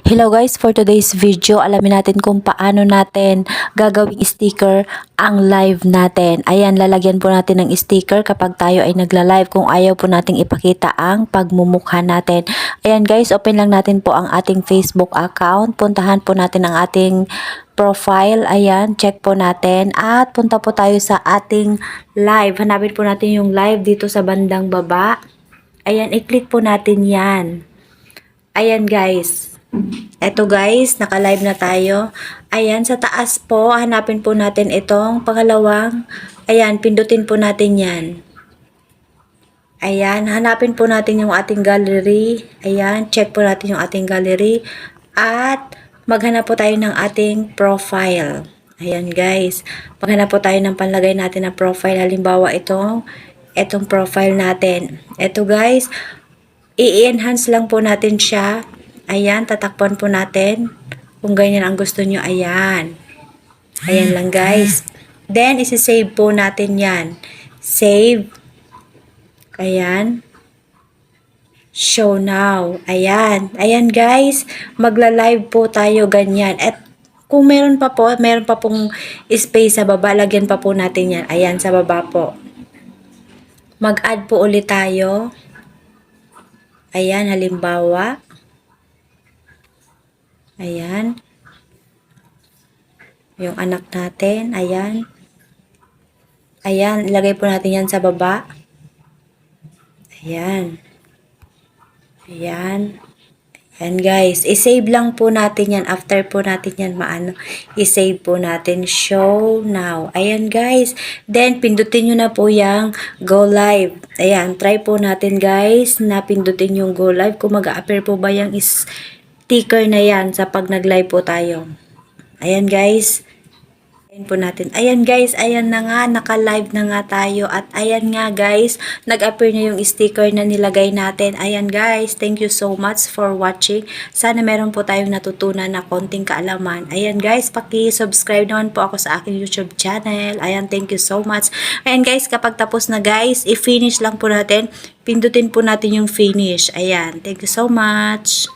Hello guys, for today's video, alamin natin kung paano natin gagawing sticker ang live natin. Ayan, lalagyan po natin ng sticker kapag tayo ay nagla-live kung ayaw po nating ipakita ang pagmumukha natin. Ayan guys, open lang natin po ang ating Facebook account. Puntahan po natin ang ating profile. Ayan, check po natin. At punta po tayo sa ating live. Hanapin po natin yung live dito sa bandang baba. Ayan, i-click po natin yan. Ayan guys. Eto guys, naka-live na tayo. Ayan, sa taas po, hanapin po natin itong pangalawang. Ayan, pindutin po natin yan. Ayan, hanapin po natin yung ating gallery. Ayan, check po natin yung ating gallery. At maghanap po tayo ng ating profile. Ayan guys, maghanap po tayo ng panlagay natin na profile. Halimbawa itong, itong profile natin. Ito guys, i-enhance lang po natin siya. Ayan, tatakpan po natin. Kung ganyan ang gusto nyo, ayan. Ayan lang guys. Then, isi-save po natin yan. Save. Ayan. Show now. Ayan. Ayan guys. Magla-live po tayo ganyan. At kung meron pa po, meron pa pong space sa baba, lagyan pa po natin yan. Ayan, sa baba po. Mag-add po ulit tayo. Ayan, halimbawa. Ayan. Yung anak natin, ayan. Ayan, ilagay po natin yan sa baba. Ayan. Ayan. Ayan guys, isave lang po natin yan. After po natin yan maano, isave po natin. Show now. Ayan guys. Then, pindutin nyo na po yung go live. Ayan, try po natin guys na pindutin yung go live. Kung mag-appear po ba yung sticker na yan sa pag nag-live po tayo. Ayan guys. Ayan po natin. Ayan guys, ayan na nga, naka-live na nga tayo. At ayan nga guys, nag-appear na yung sticker na nilagay natin. Ayan guys, thank you so much for watching. Sana meron po tayong natutunan na konting kaalaman. Ayan guys, paki-subscribe naman po ako sa aking YouTube channel. Ayan, thank you so much. Ayan guys, kapag tapos na guys, i-finish lang po natin. Pindutin po natin yung finish. Ayan, thank you so much.